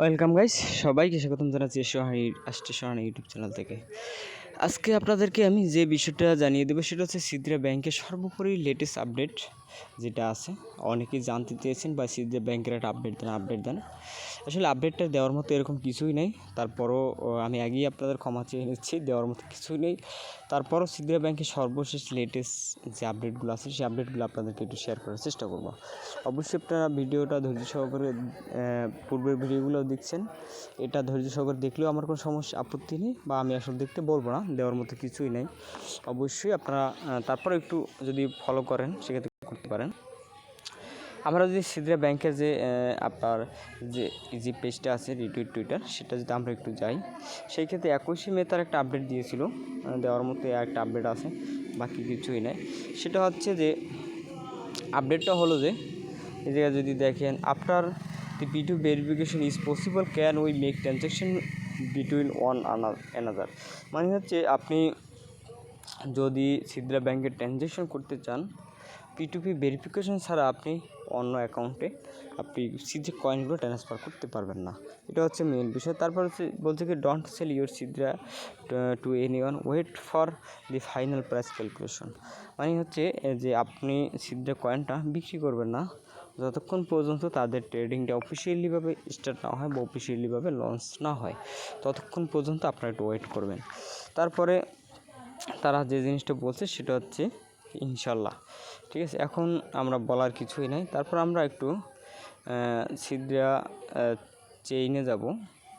Welcome guys সবাইকে স্বাগতম জানাচ্ছি সোহানি আসছে সোহানি ইউটিউব চ্যানেল থেকে। আজকে আপনাদেরকে আমি যে বিষয়টা জানিয়ে দেবো, সেটা হচ্ছে সিদ্রা ব্যাংকের সর্বোপরি লেটেস্ট আপডেট যেটা আছে। অনেকেই জানতে চেয়েছেন বা সিদ্রা ব্যাংকের একটা আপডেট দেন আপডেট দেন। আসলে আপডেটটা দেওয়ার মতো এরকম কিছুই নেই। তারপরও আমি আগেই আপনাদের ক্ষমা চেয়ে নিচ্ছি, দেওয়ার মতো কিছুই নেই। তারপরও সিদ্রা ব্যাংকের সর্বশেষ লেটেস্ট যে আপডেটগুলো আছে, সেই আপডেটগুলো আপনাদেরকে একটু শেয়ার করার চেষ্টা করব। অবশ্যই আপনারা ভিডিওটা ধৈর্য সহকারে পূর্বের ভিডিওগুলো দেখছেন। এটা ধৈর্য সহকারে দেখলেও আমার কোনো সমস্যা, আপত্তি নেই বা আমি আসলে দেখতে বলব না, দেওয়ার মতো কিছুই নেই। অবশ্যই আপনারা তারপরে একটু যদি ফলো করেন, সেক্ষেত্রে করতে পারেন। আমরা যদি সিদ্রা ব্যাংকের যে আপনার যে যে পেজটা আছে রিটুইট টুইটার সেটা যদি আমরা একটু যাই, সেই ক্ষেত্রে একুশে মে তার একটা আপডেট দিয়েছিল। দেওয়ার মতো একটা আপডেট আছে, বাকি কিছুই নাই। সেটা হচ্ছে যে আপডেটটা হলো যে, এই জায়গায় যদি দেখেন after the P two verification is possible can we make transaction between one another মানে হচ্ছে, আপনি যদি সিদ্রা ব্যাংকে ট্রানজ্যাকশন করতে চান পি টু পি ভেরিফিকেশন ছাড়া আপনি অন্য অ্যাকাউন্টে আপনি সিদ্ধে কয়েনগুলো ট্রান্সফার করতে পারবেন না। এটা হচ্ছে মেন বিষয়। তারপর হচ্ছে বলছে কি don't sell your Sidra to anyone wait for the final price calculation মানে হচ্ছে যে আপনি সিদ্ধা কয়েনটা বিক্রি করবেন না, যতক্ষণ পর্যন্ত তাদের ট্রেডিংটা অফিসিয়ালিভাবে স্টার্ট না হয় বা অফিসিয়ালিভাবে লঞ্চ না হয়, ততক্ষণ পর্যন্ত আপনারা একটু ওয়েট করবেন। তারপরে তারা যে জিনিসটা বলছে, সেটা হচ্ছে ইনশাল্লাহ। ঠিক আছে, এখন আমরা বলার কিছুই নাই। তারপর আমরা একটু সিদ্রা চেইনে যাব।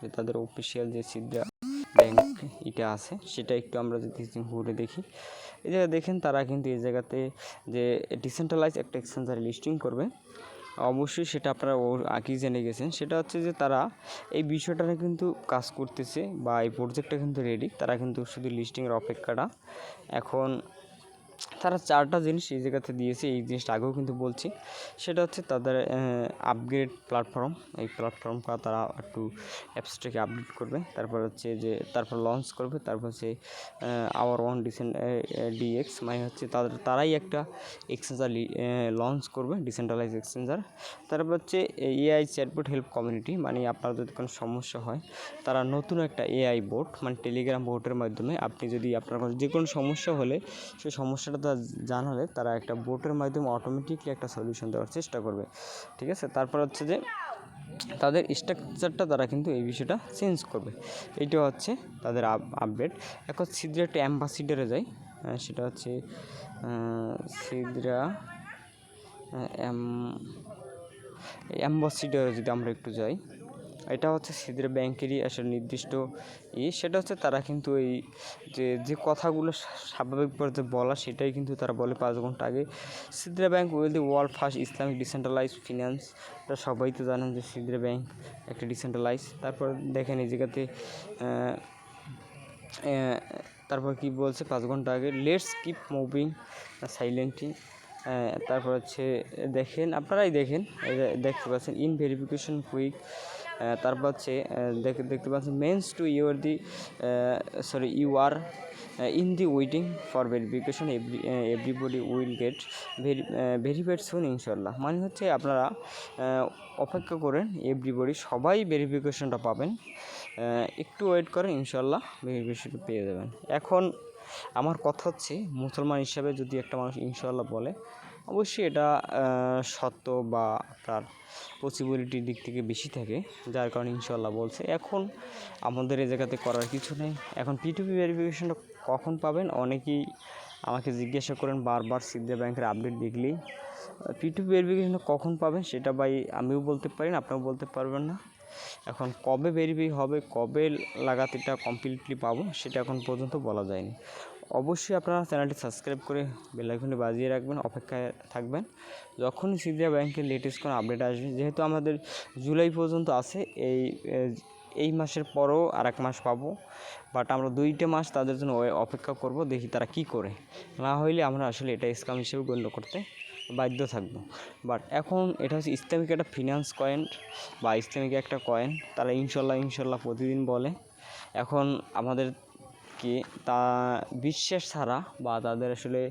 যে তাদের অফিসিয়াল যে সিদ্রা ব্যাংক এটা আছে, সেটা একটু আমরা যদি ঘুরে দেখি। এই জায়গায় দেখেন, তারা কিন্তু এই জায়গাতে যে ডিসেন্ট্রালাইজ একটা এক্সচেঞ্জারে লিস্টিং করবে। অবশ্যই সেটা আপনারা ওর আগেই জেনে গেছেন। সেটা হচ্ছে যে তারা এই বিষয়টা কিন্তু কাজ করতেছে বা এই প্রজেক্টটা কিন্তু রেডি তারা কিন্তু শুধু লিস্টিংয়ের অপেক্ষাটা। এখন তারা চারটা জিনিস এই জায়গাতে দিয়েছে, এই জিনিসটা আগেও কিন্তু বলছি। সেটা হচ্ছে তাদের আপগ্রেড প্ল্যাটফর্ম এই প্ল্যাটফর্মটা তারা একটু অ্যাপসটাকে আপডেট করবে। তারপর হচ্ছে যে, তারপর লঞ্চ করবে। তারপর হচ্ছে আওয়ার ওয়ান ডিসেন্ট ডিএক্স মানে হচ্ছে তাদের, তারাই একটা এক্সচেঞ্জার লঞ্চ করবে ডিসেন্ট্রালাইজ এক্সচেঞ্জার তারপর হচ্ছে এআই চ্যাটবোট হেল্প কমিউনিটি মানে আপনার যদি কোনো সমস্যা হয়, তারা নতুন একটা এআই বোট মানে টেলিগ্রাম বোটের মাধ্যমে আপনি যদি আপনার যে কোনো সমস্যা হলে সেই সমস্যাটা তারা জানালে তারা একটা বোটের মাধ্যমে অটোমেটিকলি একটা সলিউশন দেওয়ার চেষ্টা করবে। ঠিক আছে? তারপর হচ্ছে যে তাদের স্ট্রাকচারটা তারা কিন্তু এই বিষয়টা চেঞ্জ করবে। এইটা হচ্ছে তাদের আপডেট এখন সিদ্রা একটা অ্যাম্বাসিডারে যায়। সেটা হচ্ছে সিদ্রা অ্যাম্বাসিডারে যদি আমরা একটু যাই এটা হচ্ছে সিদ্রা ব্যাংকেরই আসলে নির্দিষ্ট ই। সেটা হচ্ছে তারা কিন্তু এই যে যে কথাগুলো স্বা- স্বাভাবিক পর্যায়ে বলা সেটাই কিন্তু তারা বলে পাঁচ ঘণ্টা আগে। Sidra bank will the world first Islamic decentralise finance. এটা সবাই তো জানেন যে সিদ্রা ব্যাংক একটা ডিসেন্ট্রালাইজ। তারপর দেখেন এই জায়গাতে তারপর কি বলছে পাঁচ ঘণ্টা আগে? লেটস কিপ মুভিং সাইলেন্টলি তারপর হচ্ছে, দেখেন, আপনারাই দেখেন দেখতে পাচ্ছেন ইন ভেরিফিকেশন কুইক তারপর হচ্ছে দেখতে পাচ্ছেন means to your the sorry you are in the waiting for verification every everybody will get very verified soon ইনশাল্লাহ মানে হচ্ছে, আপনারা অপেক্ষা করেন এভরিবডি সবাই ভেরিফিকেশনটা পাবেন। একটু ওয়েট করেন ইনশাল্লাহ ভেরিফিকেশনটা পেয়ে যাবেন। এখন আমার কথা হচ্ছে, মুসলমান হিসাবে যদি একটা মানুষ ইনশাল্লাহ বলে, অবশ্যই এটা সত্য বা আপনার পসিবিলিটির দিক থেকে বেশি থাকে, যার কারণে ইনশাল্লাহ বলছে। এখন আমাদের এই জায়গাতে করার কিছু নেই। এখন পিটুপি ভেরিফিকেশনটা কখন পাবেন? অনেকেই আমাকে জিজ্ঞাসা করেন, বারবার সিদ্ধা ব্যাংকের আপডেট দেখলেই। পিটুপি ভেরিফিকেশনটা কখন পাবেন? সেটা ভাই আমিও বলতে পারি না, আপনিও বলতে পারবেন না। এখন কবে ভেরিফাই হবে, কবে লাগাতে এটা কমপ্লিটলি পাবো, সেটা এখন পর্যন্ত বলা যায়নি। অবশ্যই আপনারা চ্যানেলটি সাবস্ক্রাইব করে বেলাইকনটি বাজিয়ে রাখবেন, অপেক্ষায় থাকবেন। যখনই সিদ্ধিয়া ব্যাংকের লেটেস্ট কোনো আপডেট আসবে, যেহেতু আমাদের জুলাই পর্যন্ত আছে, এই এই মাসের পরও আর এক মাস পাবো বাট আমরা দুইটা মাস তাদের জন্য অপেক্ষা করব, দেখি তারা কি করে। না হইলে আমরা আসলে এটা স্কাম হিসেবে গণ্য করতে বাধ্য থাকব। বাট এখন এটা হচ্ছে ইসলামিক একটা ফিনান্স কয়েন বা ইসলামিক একটা কয়েন তারা ইনশাল্লাহ ইনশাল্লাহ প্রতিদিন বলে। এখন আমাদের কি তা বিশ্বাস ছাড়া বা তাদের আসলে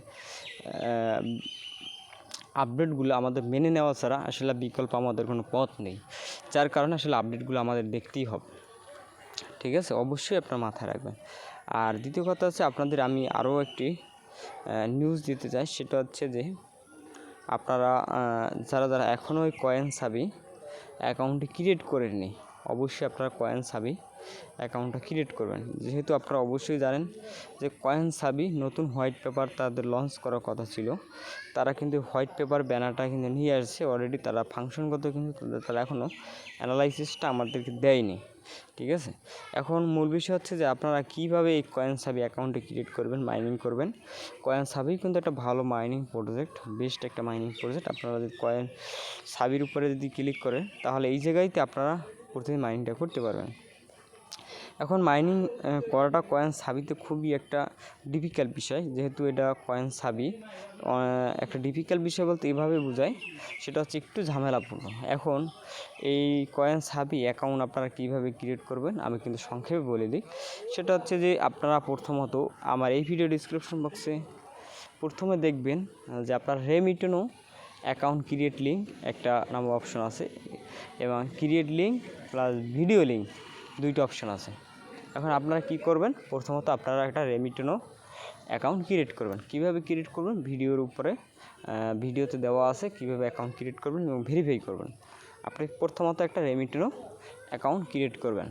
আপডেটগুলো আমাদের মেনে নেওয়া ছাড়া আসলে বিকল্প আমাদের কোনো পথ নেই। যার কারণে আসলে আপডেটগুলো আমাদের দেখতেই হবে। ঠিক আছে? অবশ্যই আপনার মাথায় রাখবেন। আর দ্বিতীয় কথা হচ্ছে আপনাদের আমি আরও একটি নিউজ দিতে চাই। সেটা হচ্ছে যে আপনারা যারা যারা এখনও ওই কয়েন সাবি অ্যাকাউন্টটি ক্রিয়েট করেননি অবশ্যই আপনারা কয়েন সাবি অ্যাকাউন্টটা ক্রিয়েট করবেন। যেহেতু আপনারা অবশ্যই জানেন যে কয়েন সাবি নতুন হোয়াইট পেপার তাদের লঞ্চ করার কথা ছিল, তারা কিন্তু হোয়াইট পেপার ব্যানারটা কিন্তু নিয়ে আসছে অলরেডি তারা ফাংশনগত কিন্তু তারা এখনও অ্যানালাইসিসটা আমাদেরকে দেয়নি, ঠিক আছে? এখন মূল বিষয় হচ্ছে যে আপনারা কীভাবে এই কয়েন সাবি অ্যাকাউন্টে ক্রিয়েট করবেন মাইনিং করবেন? কয়েন সাবি কিন্তু একটা ভালো মাইনিং প্রজেক্ট বেস্ট একটা মাইনিং প্রজেক্ট আপনারা যদি কয়েন সাবির উপরে যদি ক্লিক করেন, তাহলে এই জায়গায়তে আপনারা প্রথমে মাইনিংটা করতে পারবেন। এখন মাইনিং করাটা কয়েন সাবিতে খুবই একটা ডিফিকাল্ট বিষয়। যেহেতু এটা কয়েন সাবি একটা ডিফিকাল্ট বিষয় বলতে এভাবে বোঝায়, সেটা হচ্ছে একটু ঝামেলাপূর্ণ। এখন এই কয়েন সাবি অ্যাকাউন্ট আপনারা কীভাবে ক্রিয়েট করবেন, আমি কিন্তু সংক্ষেপে বলে দিই। সেটা হচ্ছে যে আপনারা প্রথমত আমার এই ভিডিও ডিসক্রিপশন বক্সে প্রথমে দেখবেন যে আপনার রেমিটনও অ্যাকাউন্ট ক্রিয়েট লিঙ্ক একটা নাম অপশন আছে, এবং create link plus video link দুইটা অপশন আছে। এখন আপনারা কি করবেন? প্রথমত আপনারা একটা রেমিটনও অ্যাকাউন্ট ক্রিয়েট করবেন। কীভাবে ক্রিয়েট করবেন? ভিডিওর উপরে ভিডিওতে দেওয়া আছে কীভাবে অ্যাকাউন্ট ক্রিয়েট করবেন এবং ভেরিফাই করবেন। আপনি প্রথমত একটা রেমিটনও অ্যাকাউন্ট ক্রিয়েট করবেন,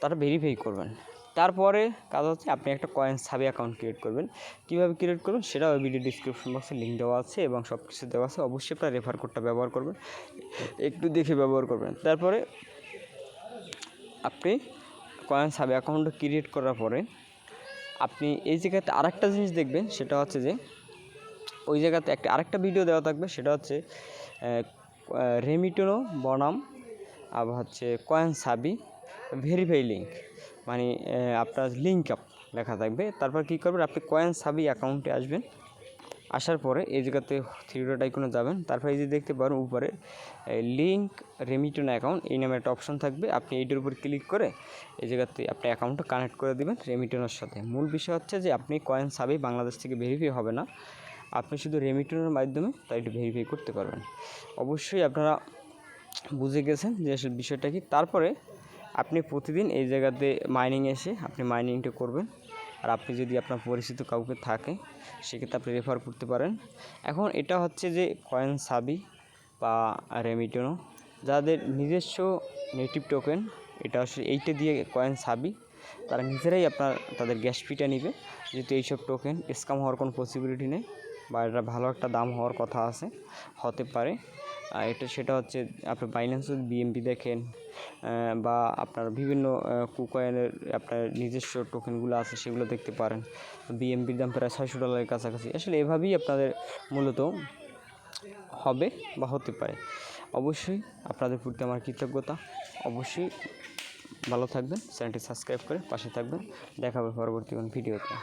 তারা ভেরিফাই করবেন। তারপরে কাজ হচ্ছে আপনি একটা কয়েন সাবি অ্যাকাউন্ট ক্রিয়েট করবেন। কীভাবে ক্রিয়েট করবেন? সেটাও ভিডিও ডিসক্রিপশন বক্সে লিঙ্ক দেওয়া আছে এবং সব কিছু দেওয়া আছে। অবশ্যই আপনার রেফার কোডটা ব্যবহার করবেন। একটু দেখে ব্যবহার করবেন। তারপরে আপনি কয়েন সাবি অ্যাকাউন্ট ক্রিয়েট করার পরে আপনি এই জায়গাতে আরেকটা জিনিস দেখবেন, সেটা হচ্ছে যে ওই জায়গাতে একটা আরেকটা ভিডিও দেওয়া থাকবে, সেটা হচ্ছে রেমিটোনো বনাম আবার হচ্ছে কয়েন সাবি ভেরিফাই লিঙ্ক মানে আপনার লিঙ্ক আপ লেখা থাকবে। তারপর কী করবেন, আপনি কয়েন সাবি অ্যাকাউন্টে আসবেন। আসার পরে এই জায়গাতে থ্রি ডট আইকনে যাবেন। তারপরে এই যে দেখতে পারেন উপরে লিঙ্ক রেমিটন অ্যাকাউন্ট এই নামে একটা অপশন থাকবে। আপনি এইটার উপর ক্লিক করে এই জায়গাতে আপনি অ্যাকাউন্টটা কানেক্ট করে দেবেন রেমিটনের সাথে। মূল বিষয় হচ্ছে যে আপনি কয়েন সাবেই বাংলাদেশ থেকে ভেরিফাই হবে না। আপনি শুধু রেমিটনের মাধ্যমে তাই এটা ভেরিফাই করতে পারবেন। অবশ্যই আপনারা বুঝে গেছেন যে আসলে বিষয়টা কি। তারপরে আপনি প্রতিদিন এই জায়গাতে মাইনিং এসে আপনি মাইনিংটা করবেন। আর আপনি যদি আপনার পরিচিত কাউকে থাকে, সেক্ষেত্রে আপনি রেফার করতে পারেন। এখন এটা হচ্ছে যে কয়েন সাবি বা রেমিটনো যাদের নিজস্ব নেটিভ টোকেন এটা আসলে এইটা দিয়ে কয়েন সাবি তারা নিজেরাই আপনার, তাদের গ্যাস ফিটা নেবে। যেহেতু এইসব টোকেন স্কাম হওয়ার কোনো পসিবিলিটি নেই বা এটা ভালো একটা দাম হওয়ার কথা আছে, হতে পারে। আর এটা সেটা হচ্ছে আপনি বাইন্যান্স যদি বিএমপি দেখেন বা আপনার বিভিন্ন কুকয়েনের আপনার নিজস্ব টোকেনগুলো আছে, সেগুলো দেখতে পারেন। বিএমপির দাম প্রায় ছয়শো ডলারের কাছাকাছি। আসলে এভাবেই আপনাদের মূলত হবে বা হতে পারে। অবশ্যই আপনাদের প্রতি আমার কৃতজ্ঞতা। অবশ্যই ভালো থাকবেন, চ্যানেলটি সাবস্ক্রাইব করে পাশে থাকবেন। দেখা পরবর্তী কোনো ভিডিওতে।